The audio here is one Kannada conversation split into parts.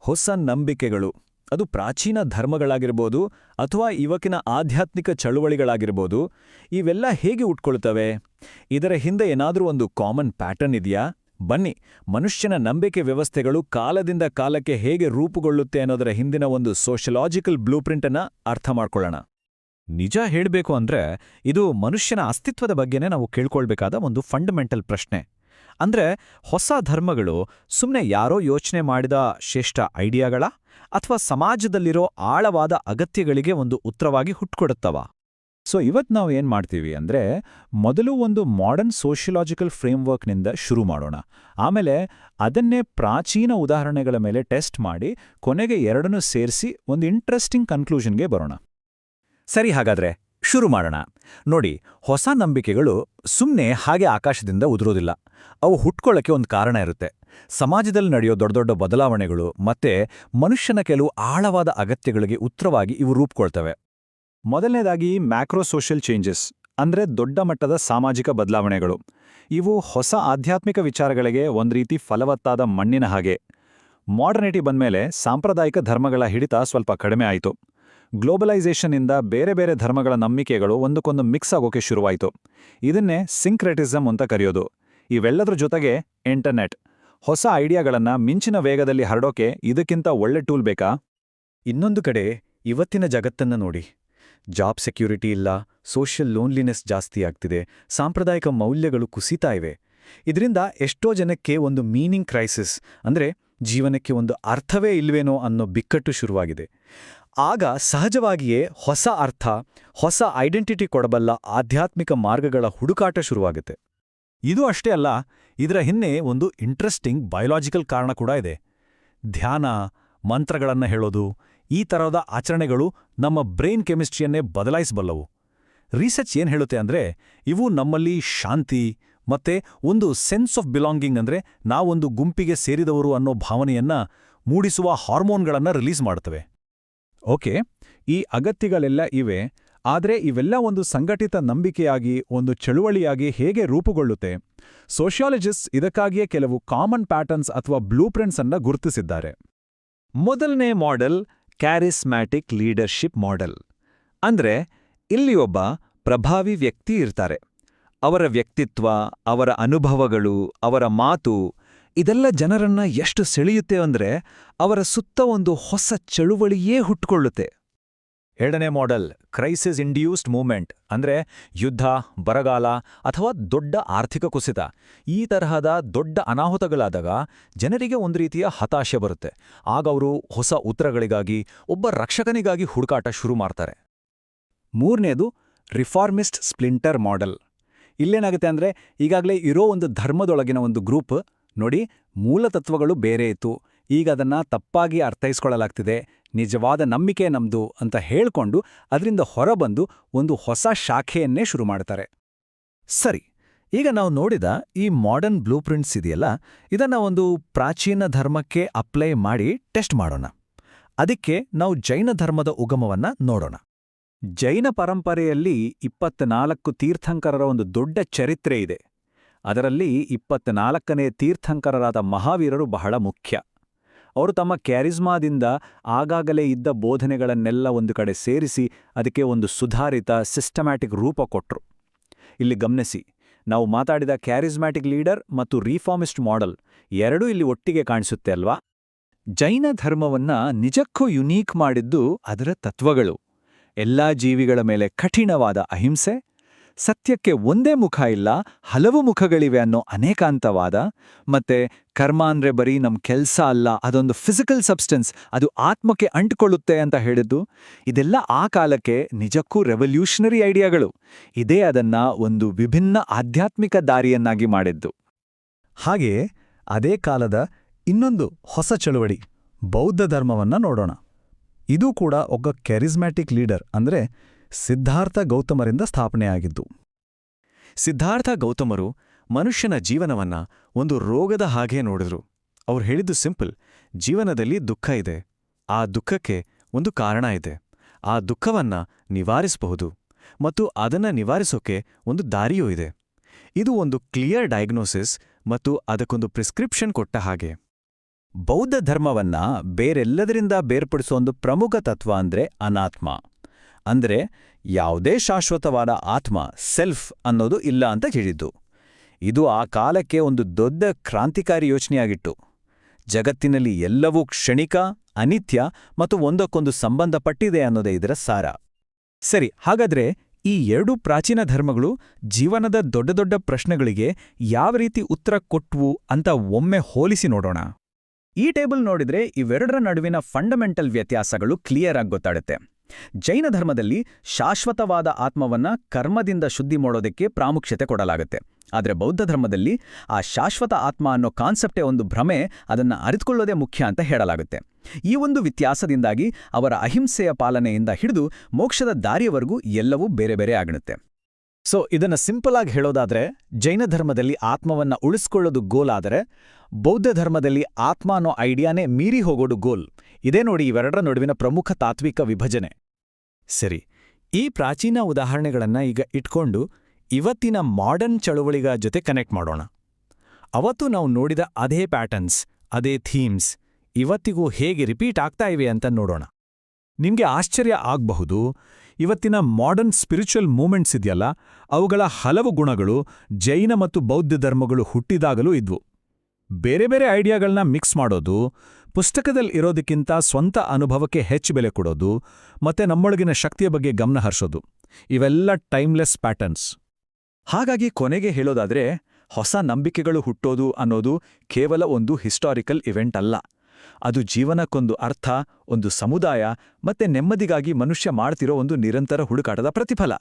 ಹೊಸ ನಂಬಿಕೆಗಳು. ಅದು ಪ್ರಾಚೀನ ಧರ್ಮಗಳಾಗಿರ್ಬೋದು ಅಥವಾ ಇವಕಿನ ಆಧ್ಯಾತ್ಮಿಕ ಚಳುವಳಿಗಳಾಗಿರ್ಬೋದು, ಇವೆಲ್ಲ ಹೇಗೆ ಉಟ್ಕೊಳ್ತವೆ? ಇದರ ಹಿಂದೆ ಏನಾದರೂ ಒಂದು ಕಾಮನ್ ಪ್ಯಾಟರ್ನ್ ಇದೆಯಾ? ಬನ್ನಿ, ಮನುಷ್ಯನ ನಂಬಿಕೆ ವ್ಯವಸ್ಥೆಗಳು ಕಾಲದಿಂದ ಕಾಲಕ್ಕೆ ಹೇಗೆ ರೂಪುಗೊಳ್ಳುತ್ತೆ ಅನ್ನೋದರ ಹಿಂದಿನ ಒಂದು ಸೋಷಲಾಜಿಕಲ್ ಬ್ಲೂಪ್ರಿಂಟನ್ನ ಅರ್ಥ ಮಾಡ್ಕೊಳ್ಳೋಣ. ನಿಜ ಹೇಳಬೇಕು ಅಂದ್ರೆ, ಇದು ಮನುಷ್ಯನ ಅಸ್ತಿತ್ವದ ಬಗ್ಗೆನೇ ನಾವು ಕೇಳ್ಕೊಳ್ಬೇಕಾದ ಒಂದು ಫಂಡಮೆಂಟಲ್ ಪ್ರಶ್ನೆ. ಅಂದ್ರೆ ಹೊಸ ಧರ್ಮಗಳು ಸುಮ್ಮನೆ ಯಾರೋ ಯೋಚನೆ ಮಾಡಿದ ಶ್ರೇಷ್ಠ ಐಡಿಯಾಗಳ ಅಥವಾ ಸಮಾಜದಲ್ಲಿರೋ ಆಳವಾದ ಅಗತ್ಯಗಳಿಗೆ ಒಂದು ಉತ್ತರವಾಗಿ ಹುಟ್ಕೊಡುತ್ತವ. ಸೊ ಇವತ್ತು ನಾವು ಏನು ಮಾಡ್ತೀವಿ ಅಂದರೆ ಮೊದಲು ಒಂದು ಮಾಡರ್ನ್ ಸೋಷಿಯಲಾಜಿಕಲ್ ಫ್ರೇಮ್ವರ್ಕ್ನಿಂದ ಶುರು ಮಾಡೋಣ. ಆಮೇಲೆ ಅದನ್ನೇ ಪ್ರಾಚೀನ ಉದಾಹರಣೆಗಳ ಮೇಲೆ ಟೆಸ್ಟ್ ಮಾಡಿ ಕೊನೆಗೆ ಎರಡನ್ನೂ ಸೇರಿಸಿ ಒಂದು ಇಂಟ್ರೆಸ್ಟಿಂಗ್ ಕನ್ಕ್ಲೂಷನ್ಗೆ ಬರೋಣ. ಸರಿ ಹಾಗಾದ್ರೆ ಶುರು ಮಾಡೋಣ. ನೋಡಿ, ಹೊಸ ನಂಬಿಕೆಗಳು ಸುಮ್ಮನೆ ಹಾಗೆ ಆಕಾಶದಿಂದ ಉದುರೋದಿಲ್ಲ. ಅವು ಹುಟ್ಕೊಳ್ಳೋಕೆ ಒಂದು ಕಾರಣ ಇರುತ್ತೆ. ಸಮಾಜದಲ್ಲಿ ನಡೆಯೋ ದೊಡ್ಡ ದೊಡ್ಡ ಬದಲಾವಣೆಗಳು ಮತ್ತೆ ಮನುಷ್ಯನ ಕೆಲವು ಆಳವಾದ ಅಗತ್ಯಗಳಿಗೆ ಉತ್ತರವಾಗಿ ಇವು ರೂಪುಕೊಳ್ತವೆ. ಮೊದಲನೇದಾಗಿ ಮ್ಯಾಕ್ರೋ ಸೋಷಿಯಲ್ ಚೇಂಜಸ್, ಅಂದ್ರೆ ದೊಡ್ಡ ಮಟ್ಟದ ಸಾಮಾಜಿಕ ಬದಲಾವಣೆಗಳು. ಇವು ಹೊಸ ಆಧ್ಯಾತ್ಮಿಕ ವಿಚಾರಗಳಿಗೆ ಒಂದು ರೀತಿ ಫಲವತ್ತಾದ ಮಣ್ಣಿನ ಹಾಗೆ. ಮಾಡರ್ನಿಟಿ ಬಂದ್ಮೇಲೆ ಸಾಂಪ್ರದಾಯಿಕ ಧರ್ಮಗಳ ಹಿಡಿತ ಸ್ವಲ್ಪ ಕಡಿಮೆ ಆಯಿತು. ಗ್ಲೋಬಲೈಸೇಷನ್ನಿಂದ ಬೇರೆ ಬೇರೆ ಧರ್ಮಗಳ ನಂಬಿಕೆಗಳು ಒಂದಕ್ಕೊಂದು ಮಿಕ್ಸ್ ಆಗೋಕೆ ಶುರುವಾಯಿತು. ಇದನ್ನೇ ಸಿಂಕ್ರೆಟಿಸಮ್ ಅಂತ ಕರೆಯೋದು. ಇವೆಲ್ಲದರ ಜೊತೆಗೆ ಇಂಟರ್ನೆಟ್ ಹೊಸ ಐಡಿಯಾಗಳನ್ನು ಮಿಂಚಿನ ವೇಗದಲ್ಲಿ ಹರಡೋಕೆ ಇದಕ್ಕಿಂತ ಒಳ್ಳೆ ಟೂಲ್ ಬೇಕಾ? ಇನ್ನೊಂದು ಕಡೆ ಇವತ್ತಿನ ಜಗತ್ತನ್ನ ನೋಡಿ. ಜಾಬ್ ಸೆಕ್ಯೂರಿಟಿ ಇಲ್ಲ ಸೋಷಿಯಲ್ ಲೋನ್ಲಿನೆಸ್ ಜಾಸ್ತಿ ಆಗ್ತಿದೆ, ಸಾಂಪ್ರದಾಯಿಕ ಮೌಲ್ಯಗಳು ಕುಸಿತಾ ಇವೆ. ಇದರಿಂದ ಎಷ್ಟೋ ಜನಕ್ಕೆ ಒಂದು ಮೀನಿಂಗ್ ಕ್ರೈಸಿಸ್ ಅಂದ್ರೆ ಜೀವನಕ್ಕೆ ಒಂದು ಅರ್ಥವೇ ಇಲ್ವೇನೋ ಅನ್ನೋ ಬಿಕ್ಕಟ್ಟು ಶುರುವಾಗಿದೆ. ಆಗ ಸಹಜವಾಗಿಯೇ ಹೊಸ ಅರ್ಥ, ಹೊಸ ಐಡೆಂಟಿಟಿ ಕೊಡಬಲ್ಲ ಆಧ್ಯಾತ್ಮಿಕ ಮಾರ್ಗಗಳ ಹುಡುಕಾಟ ಶುರುವಾಗುತ್ತೆ. ಇದು ಅಷ್ಟೇ ಅಲ್ಲ, ಇದರ ಹಿಂದೆ ಒಂದು ಇಂಟ್ರೆಸ್ಟಿಂಗ್ ಬಯೋಲಾಜಿಕಲ್ ಕಾರಣ ಕೂಡ ಇದೆ. ಧ್ಯಾನ, ಮಂತ್ರಗಳನ್ನು ಹೇಳೋದು, ಈ ಥರದ ಆಚರಣೆಗಳು ನಮ್ಮ ಬ್ರೈನ್ ಕೆಮಿಸ್ಟ್ರಿಯನ್ನೇ ಬದಲಾಯಿಸಬಲ್ಲವು. ರಿಸರ್ಚ್ ಏನು ಹೇಳುತ್ತೆ ಅಂದ್ರೆ, ಇವು ನಮ್ಮಲ್ಲಿ ಶಾಂತಿ ಮತ್ತೆ ಒಂದು ಸೆನ್ಸ್ ಆಫ್ ಬಿಲಾಂಗಿಂಗ್ ಅಂದ್ರೆ ನಾವೊಂದು ಗುಂಪಿಗೆ ಸೇರಿದವರು ಅನ್ನೋ ಭಾವನೆಯನ್ನ ಮೂಡಿಸುವ ಹಾರ್ಮೋನ್ಗಳನ್ನು ರಿಲೀಸ್ ಮಾಡ್ತವೆ ಓಕೆ, ಈ ಅಗತ್ಯಗಳೆಲ್ಲ ಇವೆ, ಆದರೆ ಇವೆಲ್ಲ ಒಂದು ಸಂಘಟಿತ ನಂಬಿಕೆಯಾಗಿ, ಒಂದು ಚಳುವಳಿಯಾಗಿ ಹೇಗೆ ರೂಪುಗೊಳ್ಳುತ್ತೆ? ಸೋಷಿಯಾಲಜಿಸ್ಟ್ ಇದಕ್ಕಾಗಿಯೇ ಕೆಲವು ಕಾಮನ್ ಪ್ಯಾಟರ್ನ್ಸ್ ಅಥವಾ ಬ್ಲೂಪ್ರಿಂಟ್ಸ್ ಅನ್ನ ಗುರುತಿಸಿದ್ದಾರೆ. ಮೊದಲನೇ ಮಾಡೆಲ್, ಕ್ಯಾರಿಸ್ಮ್ಯಾಟಿಕ್ ಲೀಡರ್ಶಿಪ್ ಮಾಡೆಲ್. ಅಂದ್ರೆ, ಇಲ್ಲಿ ಒಬ್ಬ ಪ್ರಭಾವಿ ವ್ಯಕ್ತಿ ಇರ್ತಾರೆ. ಅವರ ವ್ಯಕ್ತಿತ್ವ, ಅವರ ಅನುಭವಗಳು, ಅವರ ಮಾತು ಇದೆಲ್ಲ ಜನರನ್ನ ಎಷ್ಟು ಸೆಳೆಯುತ್ತೆ ಅಂದ್ರೆ ಅವರ ಸುತ್ತ ಒಂದು ಹೊಸ ಚಳುವಳಿಯೇ ಹುಟ್ಟುಕೊಳ್ಳುತ್ತೆ ಎರಡನೇ ಮಾಡೆಲ್ ಕ್ರೈಸಿಸ್ ಇಂಡ್ಯೂಸ್ಡ್ ಮೂವ್ಮೆಂಟ್ ಅಂದ್ರೆ ಯುದ್ಧ, ಬರಗಾಲ ಅಥವಾ ದೊಡ್ಡ ಆರ್ಥಿಕ ಕುಸಿತ. ಈ ತರಹದ ದೊಡ್ಡ ಅನಾಹುತಗಳಾದಾಗ ಜನರಿಗೆ ಒಂದು ರೀತಿಯ ಹತಾಶೆ ಬರುತ್ತೆ. ಆಗ ಅವರು ಹೊಸ ಉತ್ತರಗಳಿಗಾಗಿ, ಒಬ್ಬ ರಕ್ಷಕನಿಗಾಗಿ ಹುಡುಕಾಟ ಶುರು ಮಾಡ್ತಾರೆ. ಮೂರನೇದು ರಿಫಾರ್ಮಿಸ್ಟ್ ಸ್ಪ್ಲಿಂಟರ್ ಮಾಡೆಲ್ ಇಲ್ಲೇನಾಗುತ್ತೆ ಅಂದ್ರೆ ಈಗಾಗಲೇ ಇರೋ ಒಂದು ಧರ್ಮದೊಳಗಿನ ಒಂದು ಗ್ರೂಪ್ ನೋಡಿ ಮೂಲತತ್ವಗಳು ಬೇರೆ ಇತ್ತು. ಈಗ ಅದನ್ನ ತಪ್ಪಾಗಿ ಅರ್ಥೈಸ್ಕೊಳ್ಳಲಾಗ್ತಿದೆ. ನಿಜವಾದ ನಂಬಿಕೆ ನಮ್ದು ಅಂತ ಹೇಳ್ಕೊಂಡು ಅದರಿಂದ ಹೊರಬಂದು ಒಂದು ಹೊಸ ಶಾಖೆಯನ್ನೇ ಶುರು ಮಾಡ್ತಾರೆ. ಸರಿ, ಈಗ ನಾವು ನೋಡಿದ ಈ ಮಾಡರ್ನ್ ಬ್ಲೂ ಪ್ರಿಂಟ್ಸ್ ಇದೆಯಲ್ಲ? ಇದನ್ನ ಒಂದು ಪ್ರಾಚೀನ ಧರ್ಮಕ್ಕೆ ಅಪ್ಲೈ ಮಾಡಿ ಟೆಸ್ಟ್ ಮಾಡೋಣ. ಅದಕ್ಕೆ ನಾವು ಜೈನ ಧರ್ಮದ ಉಗಮವನ್ನ ನೋಡೋಣ. ಜೈನ ಪರಂಪರೆಯಲ್ಲಿ ಇಪ್ಪತ್ನಾಲ್ಕು ತೀರ್ಥಂಕರರ ಒಂದು ದೊಡ್ಡ ಚರಿತ್ರೆ ಇದೆ. ಅದರಲ್ಲಿ ಇಪ್ಪತ್ನಾಲ್ಕನೇ ತೀರ್ಥಂಕರರಾದ ಮಹಾವೀರರು ಬಹಳ ಮುಖ್ಯ. ಅವರು ತಮ್ಮ ಕ್ಯಾರಿಸ್ಮಾದಿಂದ ಆಗಾಗಲೇ ಇದ್ದ ಬೋಧನೆಗಳನ್ನೆಲ್ಲ ಒಂದು ಕಡೆ ಸೇರಿಸಿ ಅದಕ್ಕೆ ಒಂದು ಸುಧಾರಿತ, ಸಿಸ್ಟಮ್ಯಾಟಿಕ್ ರೂಪ ಕೊಟ್ಟರು ಇಲ್ಲಿ ಗಮನಿಸಿ, ನಾವು ಮಾತಾಡಿದ ಕ್ಯಾರಿಸ್ಮ್ಯಾಟಿಕ್ ಲೀಡರ್ ಮತ್ತು ರಿಫಾರ್ಮಿಸ್ಟ್ ಮಾಡೆಲ್ ಎರಡೂ ಇಲ್ಲಿ ಒಟ್ಟಿಗೆ ಕಾಣಿಸುತ್ತೆ ಅಲ್ವಾ? ಜೈನ ಧರ್ಮವನ್ನ ನಿಜಕ್ಕೂ ಯುನೀಕ್ ಮಾಡಿದ್ದು ಅದರ ತತ್ವಗಳು. ಎಲ್ಲಾ ಜೀವಿಗಳ ಮೇಲೆ ಕಠಿಣವಾದ ಅಹಿಂಸೆ ಸತ್ಯಕ್ಕೆ ಒಂದೇ ಮುಖ ಇಲ್ಲ, ಹಲವು ಮುಖಗಳಿವೆ ಅನ್ನೋ ಅನೇಕಾಂತವಾದ, ಮತ್ತೆ ಕರ್ಮ ಅಂದ್ರೆ ಬರೀ ನಮ್ ಕೆಲ್ಸ ಅಲ್ಲ, ಅದೊಂದು ಫಿಸಿಕಲ್ ಸಬ್ಸ್ಟೆನ್ಸ್ ಅದು ಆತ್ಮಕ್ಕೆ ಅಂಟ್ಕೊಳ್ಳುತ್ತೆ ಅಂತ ಹೇಳಿದ್ದು, ಇದೆಲ್ಲ ಆ ಕಾಲಕ್ಕೆ ನಿಜಕ್ಕೂ ರೆವಲ್ಯೂಷನರಿ ಐಡಿಯಾಗಳು ಇದೇ ಅದನ್ನ ಒಂದು ವಿಭಿನ್ನ ಆಧ್ಯಾತ್ಮಿಕ ದಾರಿಯನ್ನಾಗಿ ಮಾಡಿದ್ದು. ಹಾಗೆಯೇ, ಅದೇ ಕಾಲದ ಇನ್ನೊಂದು ಹೊಸ ಚಳುವಳಿ, ಬೌದ್ಧ ಧರ್ಮವನ್ನ ನೋಡೋಣ. ಇದು ಕೂಡ ಒಬ್ಬ ಕೆರಿಸ್ಮ್ಯಾಟಿಕ್ ಲೀಡರ್ ಅಂದ್ರೆ ಸಿದ್ಧಾರ್ಥ ಗೌತಮರಿಂದ ಸ್ಥಾಪನೆಯಾಗಿದ್ದು. ಸಿದ್ಧಾರ್ಥ ಗೌತಮರು ಮನುಷ್ಯನ ಜೀವನವನ್ನ ಒಂದು ರೋಗದ ಹಾಗೆ ನೋಡಿದ್ರು. ಅವ್ರು ಹೇಳಿದ್ದು ಸಿಂಪಲ್, ಜೀವನದಲ್ಲಿ ದುಃಖ ಇದೆ. ಆ ದುಃಖಕ್ಕೆ ಒಂದು ಕಾರಣ ಇದೆ. ಆ ದುಃಖವನ್ನ ನಿವಾರಿಸಬಹುದು ಮತ್ತು ಅದನ್ನ ನಿವಾರಿಸೋಕೆ ಒಂದು ದಾರಿಯೂ ಇದೆ. ಇದು ಒಂದು ಕ್ಲಿಯರ್ ಡಯಾಗ್ನೋಸಿಸ್ ಮತ್ತು ಅದಕ್ಕೊಂದು ಪ್ರಿಸ್ಕ್ರಿಪ್ಷನ್ ಕೊಟ್ಟ ಹಾಗೆ. ಬೌದ್ಧ ಧರ್ಮವನ್ನ ಬೇರೆಲ್ಲದರಿಂದ ಬೇರ್ಪಡಿಸೋ ಒಂದು ಪ್ರಮುಖ ತತ್ವ ಅಂದ್ರೆ ಅನಾತ್ಮ. ಅಂದ್ರೆ ಯಾವುದೇ ಶಾಶ್ವತವಾದ ಆತ್ಮ ಸೆಲ್ಫ್ ಅನ್ನೋದು ಇಲ್ಲ ಅಂತ ಹೇಳಿದ್ದು. ಇದು ಆ ಕಾಲಕ್ಕೆ ಒಂದು ದೊಡ್ಡ ಕ್ರಾಂತಿಕಾರಿ ಯೋಚನೆಯಾಗಿತ್ತು. ಜಗತ್ತಿನಲ್ಲಿ ಎಲ್ಲವೂ ಕ್ಷಣಿಕ, ಅನಿತ್ಯ ಮತ್ತು ಒಂದಕ್ಕೊಂದು ಸಂಬಂಧಪಟ್ಟಿದೆ ಅನ್ನೋದೇ ಇದರ ಸಾರ. ಸರಿ, ಹಾಗಾದ್ರೆ ಈ ಎರಡು ಪ್ರಾಚೀನ ಧರ್ಮಗಳು ಜೀವನದ ದೊಡ್ಡ ದೊಡ್ಡ ಪ್ರಶ್ನೆಗಳಿಗೆ ಯಾವ ರೀತಿ ಉತ್ತರ ಕೊಟ್ವು ಅಂತ ಒಮ್ಮೆ ಹೋಲಿಸಿ ನೋಡೋಣ. ಈ ಟೇಬಲ್ ನೋಡಿದ್ರೆ ಇವೆರಡರ ನಡುವಿನ ಫಂಡಮೆಂಟಲ್ ವ್ಯತ್ಯಾಸಗಳು ಕ್ಲಿಯರ್ ಆಗಿ ಗೊತ್ತಾಡುತ್ತೆ. ಜೈನ ಧರ್ಮದಲ್ಲಿ ಶಾಶ್ವತವಾದ ಆತ್ಮವನ್ನ ಕರ್ಮದಿಂದ ಶುದ್ಧಿ ಮಾಡೋದಕ್ಕೆ ಪ್ರಾಮುಖ್ಯತೆ ಕೊಡಲಾಗುತ್ತೆ. ಆದರೆ ಬೌದ್ಧ ಧರ್ಮದಲ್ಲಿ ಆ ಶಾಶ್ವತ ಆತ್ಮ ಅನ್ನೋ ಕಾನ್ಸೆಪ್ಟೇ ಒಂದು ಭ್ರಮೆ ಅದನ್ನ ಅರಿತುಕೊಳ್ಳೋದೇ ಮುಖ್ಯ ಅಂತ ಹೇಳಲಾಗುತ್ತೆ. ಈ ಒಂದು ವ್ಯತ್ಯಾಸದಿಂದಾಗಿ ಅವರ ಅಹಿಂಸೆಯ ಪಾಲನೆಯಿಂದ ಹಿಡಿದು ಮೋಕ್ಷದ ದಾರಿಯವರೆಗೂ ಎಲ್ಲವೂ ಬೇರೆ ಬೇರೆ ಆಗಿಡುತ್ತೆ ಸೊ, ಇದನ್ನ ಸಿಂಪಲ್ ಆಗಿ ಹೇಳೋದಾದ್ರೆ, ಜೈನ ಧರ್ಮದಲ್ಲಿ ಆತ್ಮವನ್ನ ಉಳಿಸ್ಕೊಳ್ಳೋದು ಗೋಲ್ ಆದರೆ, ಬೌದ್ಧ ಧರ್ಮದಲ್ಲಿ ಆತ್ಮ ಅನ್ನೋ ಐಡಿಯಾನೇ ಮೀರಿ ಹೋಗೋದು ಗೋಲ್. ಇದೇ ನೋಡಿ ಇವೆರಡರ ನಡುವಿನ ಪ್ರಮುಖ ತಾತ್ವಿಕ ವಿಭಜನೆ. ಸರಿ, ಈ ಪ್ರಾಚೀನ ಉದಾಹರಣೆಗಳನ್ನ ಈಗ ಇಟ್ಕೊಂಡು ಇವತ್ತಿನ ಮಾಡರ್ನ್ ಚಳುವಳಿಗ ಜೊತೆ ಕನೆಕ್ಟ್ ಮಾಡೋಣ. ಅವತ್ತು ನಾವು ನೋಡಿದ ಅದೇ ಪ್ಯಾಟರ್ನ್ಸ್ ಅದೇ ಥೀಮ್ಸ್ ಇವತ್ತಿಗೂ ಹೇಗೆ ರಿಪೀಟ್ ಆಗ್ತಾ ಇವೆ ಅಂತ ನೋಡೋಣ. ನಿಮಗೆ ಆಶ್ಚರ್ಯ ಆಗಬಹುದು, ಇವತ್ತಿನ ಮಾಡರ್ನ್ ಸ್ಪಿರಿಚುವಲ್ ಮೂಮೆಂಟ್ಸ್ ಇದೆಯಲ್ಲ, ಅವುಗಳ ಹಲವು ಗುಣಗಳು ಜೈನ ಮತ್ತು ಬೌದ್ಧ ಧರ್ಮಗಳು ಹುಟ್ಟಿದಾಗಲೂ ಇದ್ವು. ಬೇರೆ ಬೇರೆ ಐಡಿಯಾಗಳನ್ನ ಮಿಕ್ಸ್ ಮಾಡೋದು ಪುಸ್ತಕದಲ್ಲಿ ಇರೋದಕ್ಕಿಂತ ಸ್ವಂತ ಅನುಭವಕ್ಕೆ ಹೆಚ್ಚು ಬೆಲೆ ಕೊಡೋದು, ಮತ್ತೆ ನಮ್ಮೊಳಗಿನ ಶಕ್ತಿಯ ಬಗ್ಗೆ ಗಮನ ಹರಿಸೋದು. ಇವೆಲ್ಲ ಟೈಮ್ಲೆಸ್ ಪ್ಯಾಟರ್ನ್ಸ್. ಹಾಗಾಗಿ ಕೊನೆಗೆ ಹೇಳೋದಾದ್ರೆ, ಹೊಸ ನಂಬಿಕೆಗಳು ಹುಟ್ಟೋದು ಅನ್ನೋದು ಕೇವಲ ಒಂದು ಹಿಸ್ಟಾರಿಕಲ್ ಇವೆಂಟ್ ಅಲ್ಲ. ಅದು ಜೀವನಕ್ಕೊಂದು ಅರ್ಥ, ಒಂದು ಸಮುದಾಯ, ಮತ್ತೆ ನೆಮ್ಮದಿಗಾಗಿ ಮನುಷ್ಯ ಮಾಡ್ತಿರೋ ಒಂದು ನಿರಂತರ ಹುಡುಕಾಟದ ಪ್ರತಿಫಲ.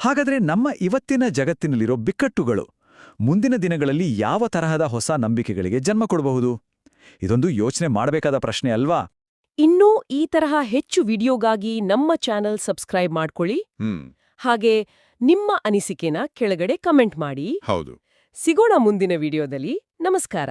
ಹಾಗಾದ್ರೆ ನಮ್ಮ ಇವತ್ತಿನ ಜಗತ್ತಿನಲ್ಲಿರೋ ಬಿಕ್ಕಟ್ಟುಗಳು, ಮುಂದಿನ ದಿನಗಳಲ್ಲಿ ಯಾವ ತರಹದ ಹೊಸ ನಂಬಿಕೆಗಳಿಗೆ ಜನ್ಮ ಕೊಡಬಹುದು? ಇದೊಂದು ಯೋಚನೆ ಮಾಡಬೇಕಾದ ಪ್ರಶ್ನೆ ಅಲ್ವಾ? ಇನ್ನೂ ಈ ತರಹ ಹೆಚ್ಚು ವಿಡಿಯೋಗಾಗಿ ನಮ್ಮ ಚಾನೆಲ್ ಸಬ್ಸ್ಕ್ರೈಬ್ ಮಾಡ್ಕೊಳ್ಳಿ. ಹಾಗೆ ನಿಮ್ಮ ಅನಿಸಿಕೆನ ಕೆಳಗಡೆ ಕಮೆಂಟ್ ಮಾಡಿ. ಹೌದು. ಸಿಗೋಣ ಮುಂದಿನ ವಿಡಿಯೋದಲ್ಲಿ. ನಮಸ್ಕಾರ.